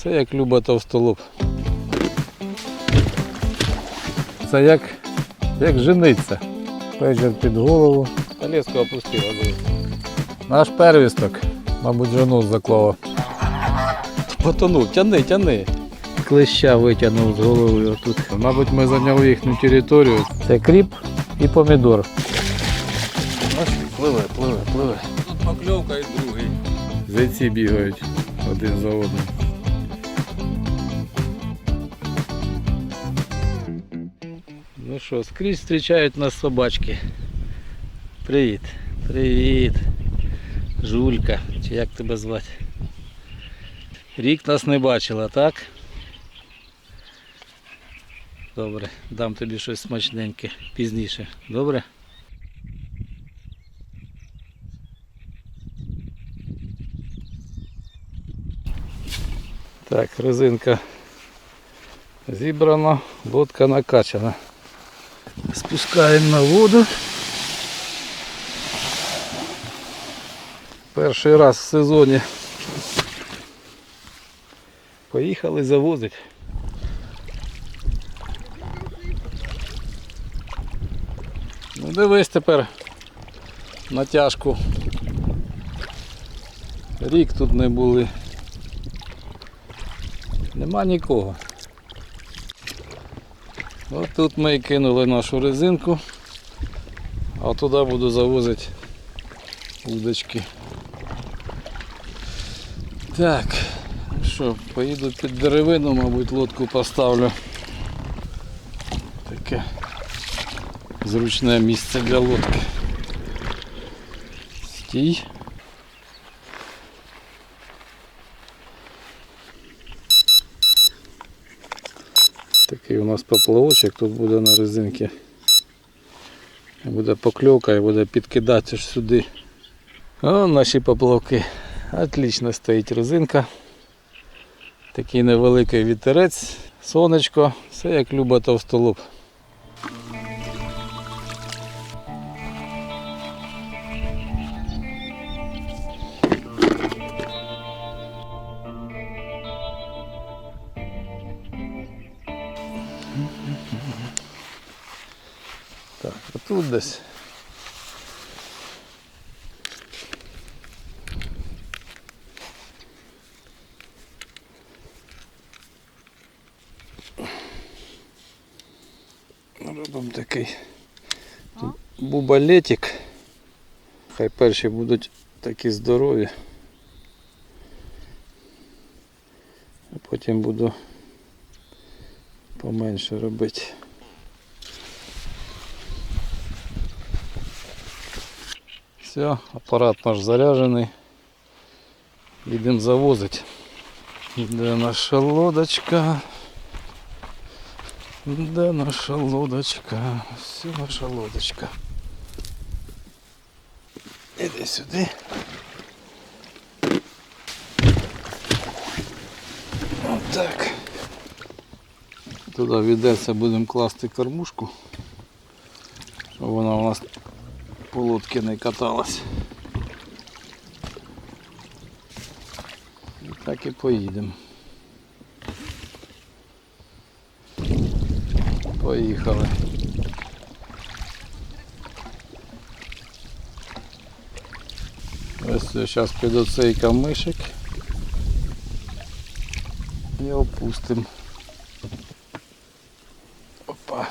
Все як Люба Товстолоб. Це як, як жениться. Пейджер під голову. Та Леску опустила. Наш первісток, мабуть, жену заклала. Потонув, тяни, тяни. Клеща витягнув з голови отут. Мабуть, ми зайняли їхню територію. Це кріп і помідор. Бачиш, пливе, пливе, пливе. Тут покльовка і другий. Зайці бігають один за одним. Що, скрізь зустрічають нас собачки. Привіт. Привіт. Жулька. Чи як тебе звати? Рік нас не бачила, так? Добре, дам тобі щось смачненьке пізніше. Добре? Так, резинка зібрана, лодка накачана. Спускаємо на воду. Перший раз в сезоні. Поїхали завозити. Ну дивись тепер натяжку. Рік тут не були. Нема нікого. От тут ми і кинули нашу резинку, а туди буду завозити удочки. Так, що, поїду під деревину, мабуть, лодку поставлю. Таке зручне місце для лодки. Стій. Такий у нас поплавочок тут буде на резинці. Буде покльовка і буде підкидатися ж сюди. О, наші поплавки. Отлично стоїть резинка. Такий невеликий вітерець, сонечко, все як Люба Товстолоб. Отут десь. Робимо такий бубалетик. Хай перші будуть такі здорові. А потім буду поменше робити. Все, апарат наш заряджений. Їдемо завозити. Де наша лодочка? Де наша лодочка? Все наша лодочка. Іди сюди. Отак. Туди відеться будемо класти кормушку, щоб вона у нас по не каталась. І так і поїдемо. Поїхали. Ось зараз під оцей камишик і опустимо. Опа.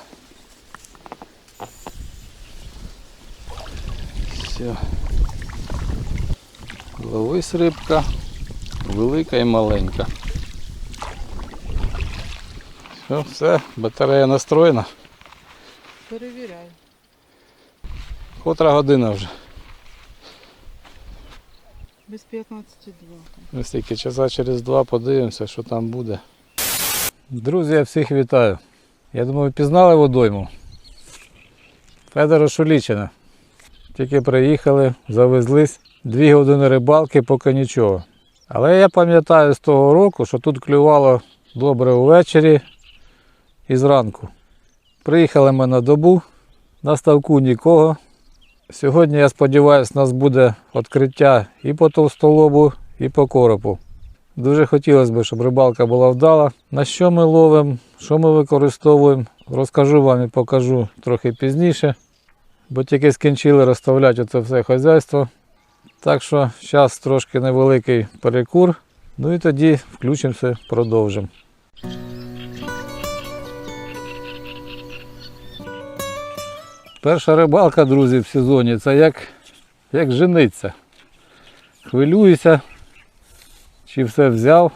Все. Ловись рибка, велика і маленька. Все, все, батарея настроєна. Перевіряю. Котра година вже. Без 15 2. Ось тільки часа через два подивимося, що там буде. Друзі, я всіх вітаю. Я думаю, пізнали водойму. Федора Шулічина. Тільки приїхали, завезлись. Дві години рибалки, поки нічого. Але я пам'ятаю з того року, що тут клювало добре увечері і зранку. Приїхали ми на добу, на ставку нікого. Сьогодні, я сподіваюся, у нас буде відкриття і по товстолобу, і по коропу. Дуже хотілося б, щоб рибалка була вдала. На що ми ловимо, що ми використовуємо, розкажу вам і покажу трохи пізніше, бо тільки скінчили розставляти це все хазяйство. Так що зараз трошки невеликий перекур. Ну і тоді включимося, продовжимо. Перша рибалка, друзі, в сезоні це як, як жениться. Хвилююся, чи все взяв,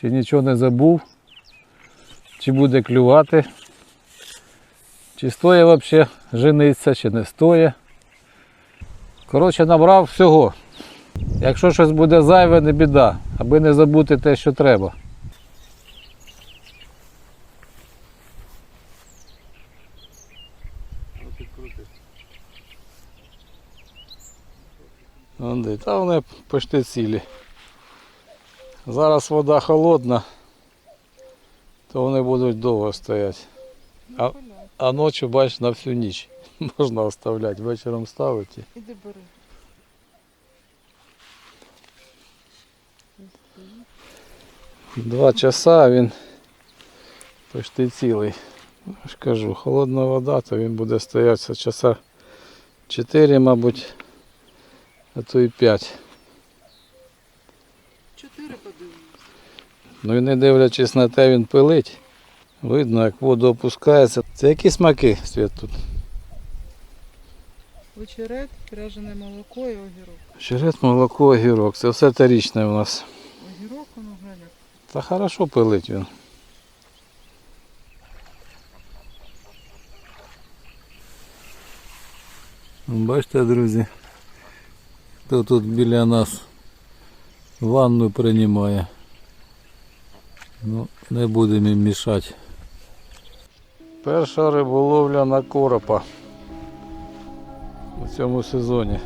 чи нічого не забув, чи буде клювати, чи стоїть взагалі жениться, чи не стоїть. Коротше, набрав всього. Якщо щось буде зайве, не біда, аби не забути те, що треба. Та вони почти цілі. Зараз вода холодна, то вони будуть довго стояти. А- А ночі, бач, на всю ніч можна оставляти, вечором ставити. Іди бери. Два часа він почти цілий. Я ж кажу, холодна вода, то він буде стояти часа 4, мабуть, а то і 5. Чотири подивимось. Ну і не дивлячись на те, він пилить. Видно, як воду опускається. Це які смаки світ тут? Вечерет, пряжене молоко і огірок. Черет, молоко, огірок. Це все тарічне у нас. Огірок, воно глянь. Та хорошо пилить він. Бачите, друзі, хто тут біля нас ванну приймає. Ну, не будемо їм мішати. Перша риболовля на коропа у цьому сезоні.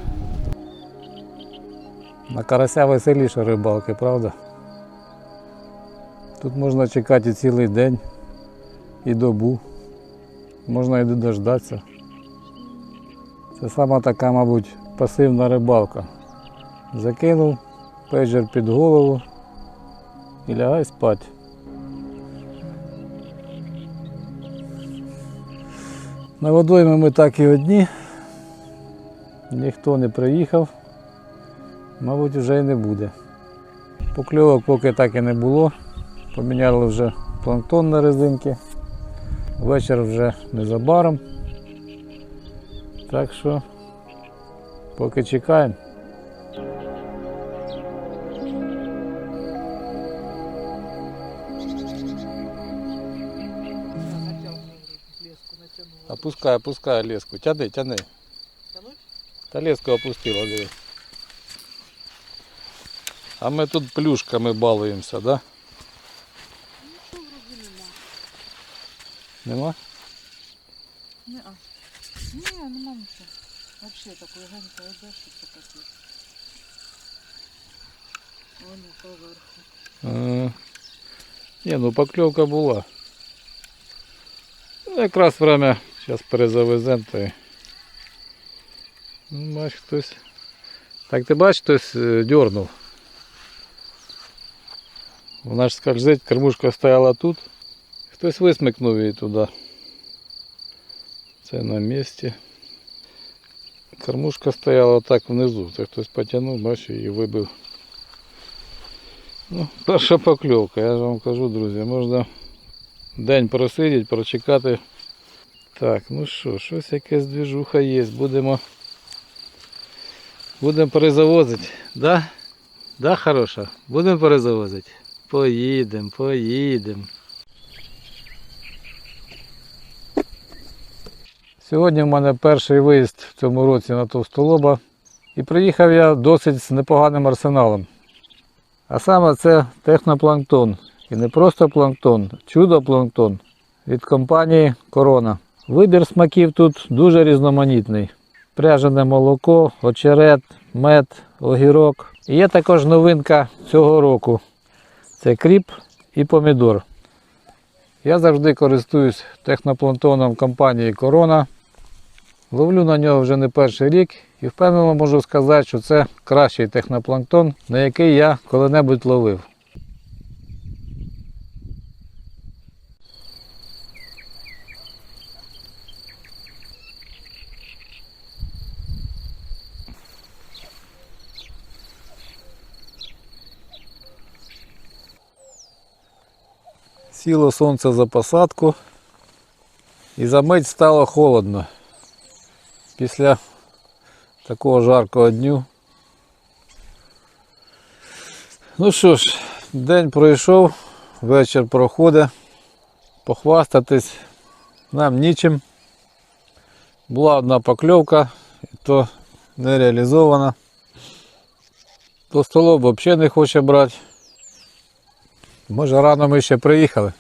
На карася веселіше рибалки, правда? Тут можна чекати цілий день і добу. Можна і дождатися. Це сама така, мабуть, пасивна рибалка. Закинув пейджер під голову і лягай спати. На водоймі ми так і одні. Ніхто не приїхав. Мабуть, вже й не буде. Покльовок поки так і не було. Поміняли вже планктон на резинки. Вечір вже незабаром. Так що поки чекаємо. Опускай, опускай леску. Тяни, тяни. Тянуть? Та леску опустила, диви. А ми тут плюшками балуємося, да? Нічого вроді нема. Нема? Не, а. Ні, нема нічого. Вообще так легенько йдеш і покатиш. Воно поверху. А, Ні, ну покльовка була. Ну, якраз время зараз перезавеземо то й. Ну, бач, хтось. Так ти бачиш, хтось е, дьорнув. Вона ж скользить, кормушка стояла тут. Хтось висмикнув її туди. Це на місці. Кормушка стояла так внизу. Це хтось потягнув, бачиш, і вибив. Ну, перша покльовка, я ж вам кажу, друзі, можна день просидіти, прочекати. Так, ну що, щось якась двіжуха є. Будемо. Будемо перезавозити. Да? Да, хороша? Будемо перезавозити. Поїдемо, поїдемо. Сьогодні в мене перший виїзд в цьому році на Товстолоба. І приїхав я досить з непоганим арсеналом. А саме це технопланктон. І не просто планктон, чудо-планктон від компанії Корона. Вибір смаків тут дуже різноманітний. Пряжене молоко, очерет, мед, огірок. І є також новинка цього року. Це кріп і помідор. Я завжди користуюсь технопланктоном компанії Корона. Ловлю на нього вже не перший рік і впевнено можу сказати, що це кращий технопланктон, на який я коли-небудь ловив. Сіло сонце за посадку. І за мить стало холодно. Після такого жаркого дню. Ну що ж, день пройшов, вечір проходить. Похвастатись нам нічим. Була одна покльовка, і то не реалізована. То столоб взагалі не хоче брати. Може рано ми ще приїхали.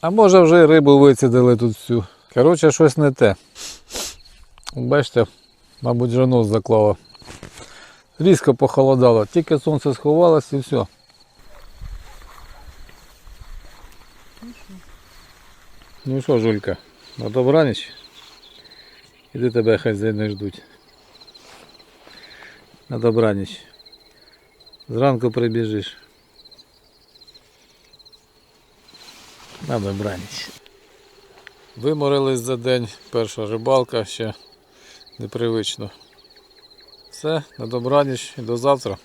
А може вже рибу вицідили тут всю. Коротше, щось не те. Бачите, мабуть, вже нос заклало. Різко похолодало, тільки сонце сховалось і все. Ну що, Жулька, на добраніч? Іди тебе хазяїни ждуть. На добраніч. Зранку прибіжиш. На добраніч. Виморились за день. Перша рибалка ще непривично. Все, на добраніч і до завтра.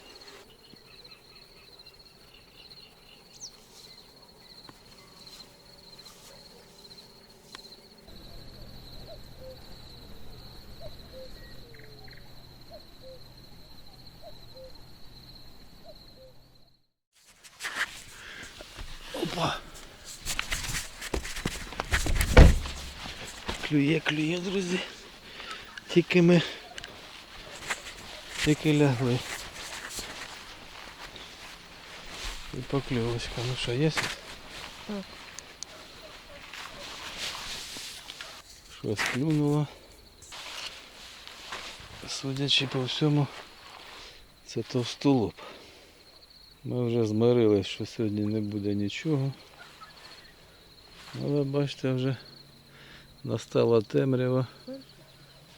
Клює, клює, друзі. Тільки ми тільки лягли. І покльовочка. Ну що, є? Так. Щось клюнуло. Судячи по всьому, це товстолоб. Ми вже змирились, що сьогодні не буде нічого. Але бачите, вже настала темрява.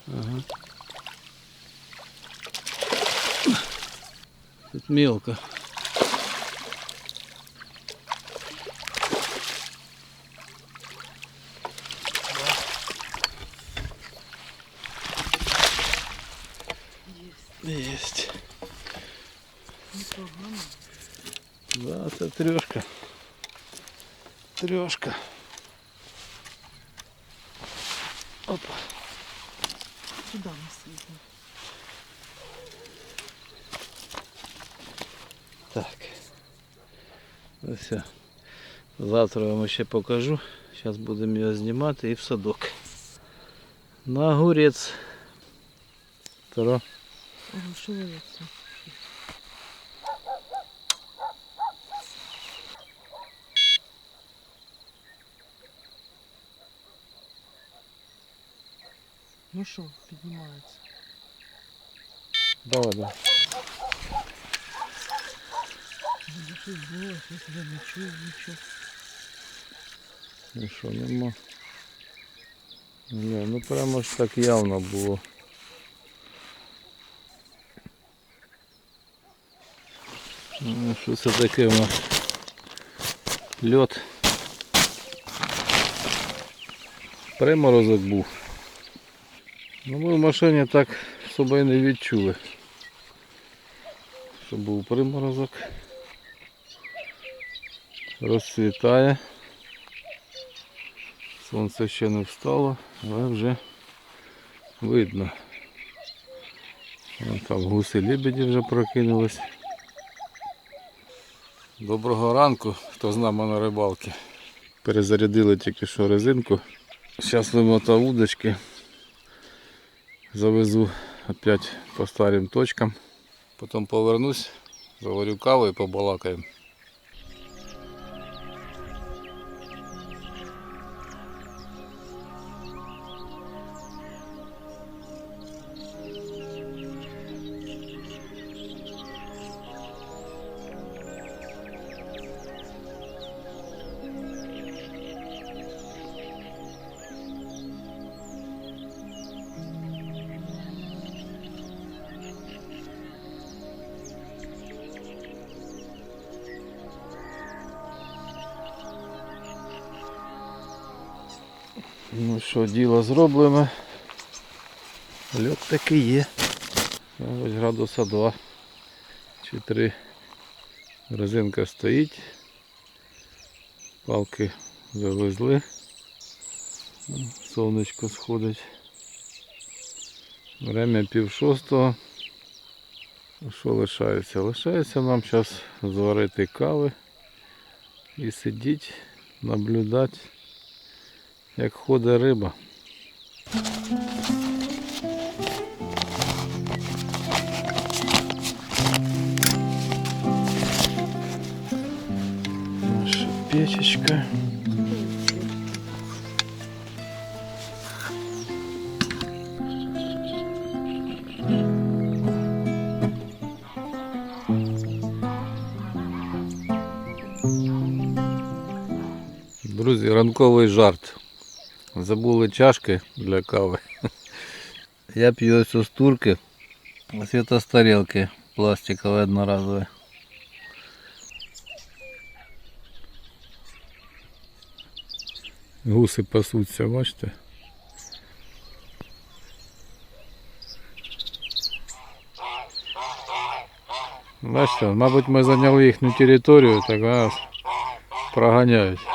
Ага. Тут мелко. Есть. Непогано. Да, це трьошка. Трьошка. Опа. Сюди ми світимо. Так. Ну все. Завтра я вам ще покажу. Зараз будемо його знімати і в садок. На огурець. Таро. Ага, шевелиться. Ну що, піднімається. Давай, давай. Буде щось було, щось я не чую нічого. Ну що, нема. Ні, ну прямо ж так явно було. Ну, що це таке у нас? Льот. Приморозок був. Ну ми в машині так собою не відчули. Що був приморозок. Розцвітає. Сонце ще не встало, але вже видно. Вон там гуси лебеді вже прокинулись. Доброго ранку, хто з нами на рибалці. Перезарядили тільки що резинку. Зараз вимотав удочки. Завезу опять по старим точкам. Потім повернусь, заварю каву і побалакаємо. Ну що, діло зроблене. Льот таки є. Ось градуса 2 чи 3. Резинка стоїть. Палки завезли. Сонечко сходить. Время пів шостого. Що лишається? Лишається нам зараз зварити кави і сидіти, наблюдати, як ходить риба. Наша печечка. Друзі, ранковий жарт. Забули чашки для кави. Я п'ю ось з турки. Світа з тарілки пластикові одноразові. Гуси пасуться, бачите? Бачите, мабуть, ми зайняли їхню територію, так нас проганяють.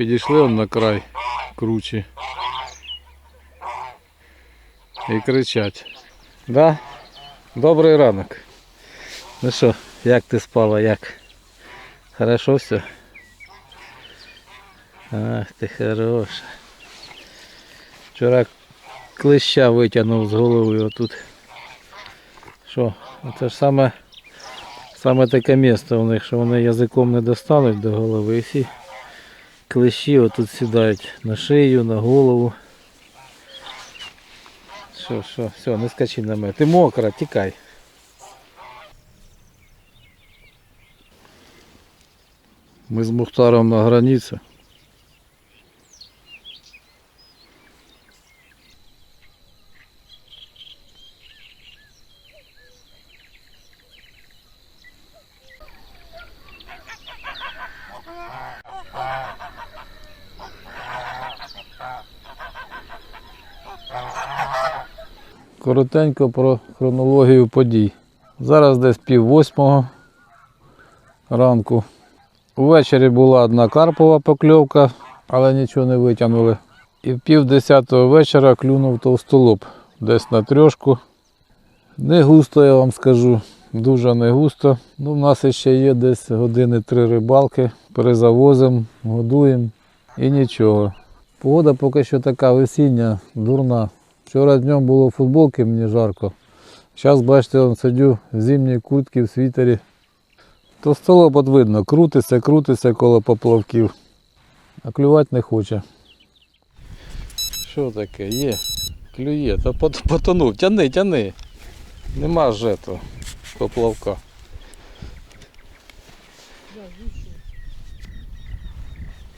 Підійшли он на край кручі. І кричать. Да? Добрий ранок. Ну що, як ти спала, як? Хорошо все? Ах, ти хороша. Вчора клеща витягнув з голови отут. Що, це ж саме, саме таке місце у них, що вони язиком не достануть до голови і всі клещі отут сідають на шию, на голову. Що, що, все, не скачи на мене. Ти мокра, тікай. Ми з Мухтаром на границі. Коротенько про хронологію подій. Зараз десь пів восьмого ранку. Увечері була одна карпова покльовка, але нічого не витягнули. І в пів десятого вечора клюнув товстолоб десь на трьошку. Не густо, я вам скажу, дуже не густо. Ну, в нас ще є десь години три рибалки. Перезавозимо, годуємо і нічого. Погода поки що така весіння, дурна. Вчора днем було в футболці, мені жарко. Зараз, бачите, он сидю в зимній куртці, в світері. То столоб от видно, крутиться, крутиться коло поплавків. А клювати не хоче. Що таке? Є. Клює, та потонув. Тяни, тяни. Нема ж этого поплавка.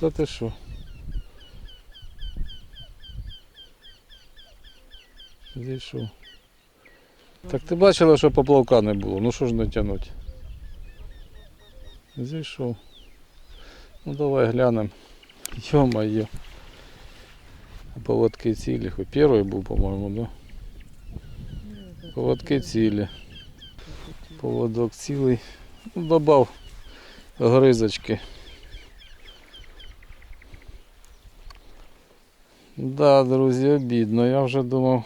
Та ти що? Зійшов. Так ти бачила, що поплавка не було. Ну що ж не тягнуть? Зійшов. Ну давай глянемо. Йо-моє. Поводки цілі. Хоч Перший був, по-моєму, да? Поводки цілі. Поводок цілий. Ну, добав гризочки. Да, друзі, обідно. Я вже думав,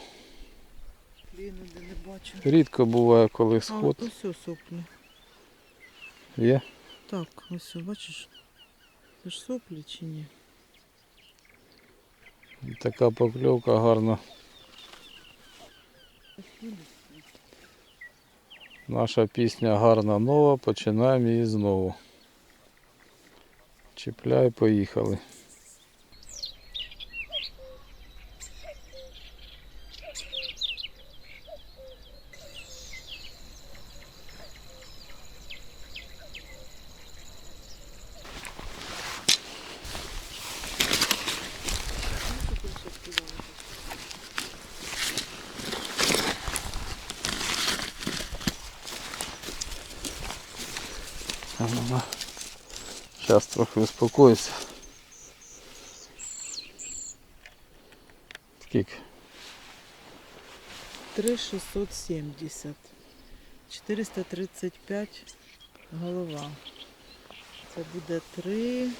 бачу. рідко буває, коли сход ось ось соплі. є. Так, ось, бачиш. Це ж соплі чи ні? Така покльовка гарна. Наша пісня гарна нова, починаємо її знову. Чіпляй, поїхали. Зараз трохи успокоюся. Скільки? 3670. 435 голова. Це буде 3.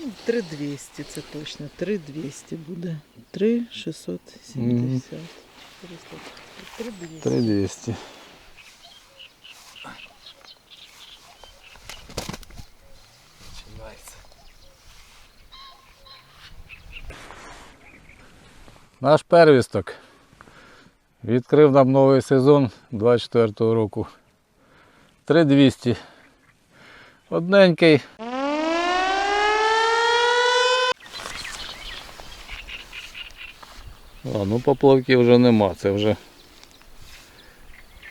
Ну, 3200 це точно. 3200 буде. 3670. Мгм. 3200. 3200. Наш первісток відкрив нам новий сезон 24-го року. 3200. Одненький. А, ну поплавків вже нема, це вже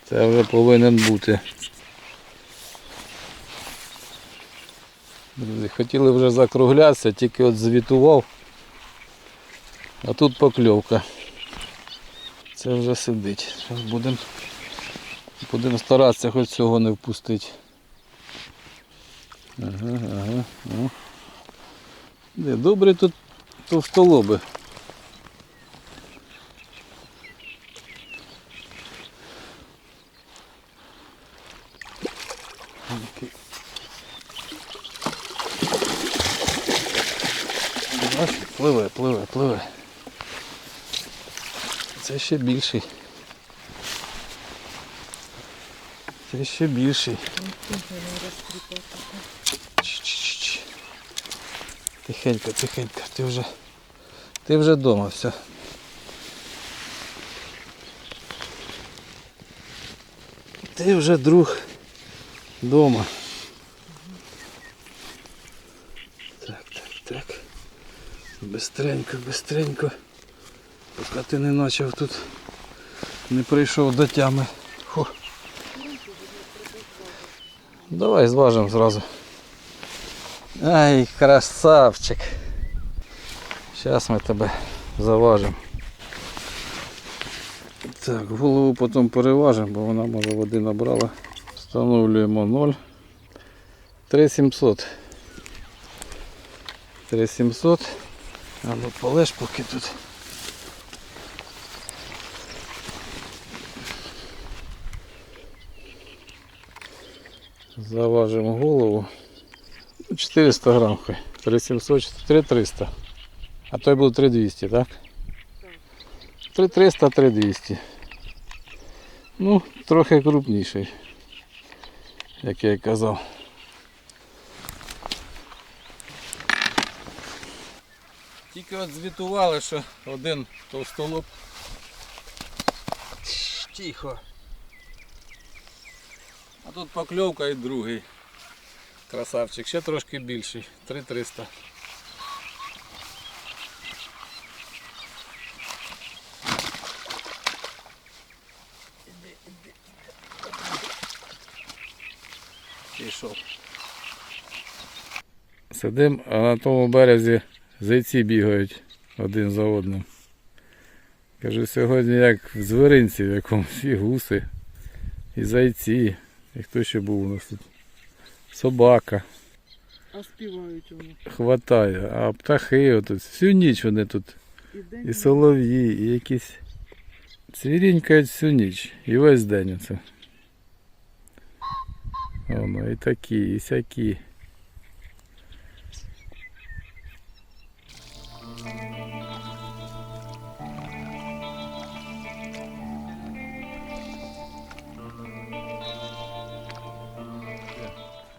це вже повинен бути. Друзі, хотіли вже закруглятися, тільки от звітував. А тут покльовка. Це вже сидить. Зараз будемо будем старатися хоч цього не впустити. Ага, ага. Ну. Де, добре тут товстолоби. Пливе, пливе, пливе. Це ще більший. Це ще більший. Ч-ч-ч. Тихенько, тихенько, ти вже. Ти вже вдома все. Ти вже друг вдома. Так, так, так. Бистренько, бистренько. Поки ти не почав тут, не прийшов до тями. Фу. Давай зважимо зразу. Ай, красавчик. Зараз ми тебе заважимо. Так, голову потім переважимо, бо вона може води набрала. Встановлюємо 0. 3700. 3700. А ну полеж поки тут. Заважимо голову. Ну, 400 грам хай. 3700, 3300. А той був 3200, так? 3300, 3200. Ну, трохи крупніший, як я і казав. Тільки от звітували, що один товстолоб. Тихо. А тут покльовка і другий. Красавчик, ще трошки більший. 3300. Пішов. Сидим, а на тому березі зайці бігають один за одним. Кажу, сьогодні як в зверинці в якомусь і гуси, і зайці, і хто ще був у нас тут? Собака. А співають вони. Хватає, а птахи отут. Всю ніч вони тут. І І солов'ї, і якісь цвірінькають всю ніч. І весь день оце. Воно і такі, і сякі.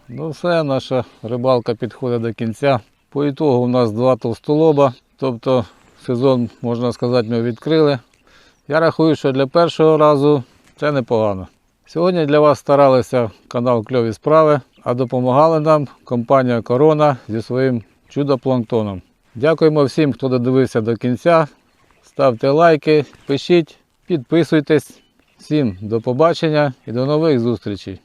Ну все, наша рибалка підходить до кінця. По ітогу у нас два товстолоба, тобто сезон, можна сказати, ми відкрили. Я рахую, що для першого разу це непогано. Сьогодні для вас старалися канал Кльові Справи, а допомагала нам компанія Корона зі своїм чудо-планктоном. Дякуємо всім, хто додивився до кінця. Ставте лайки, пишіть, підписуйтесь. Всім до побачення і до нових зустрічей.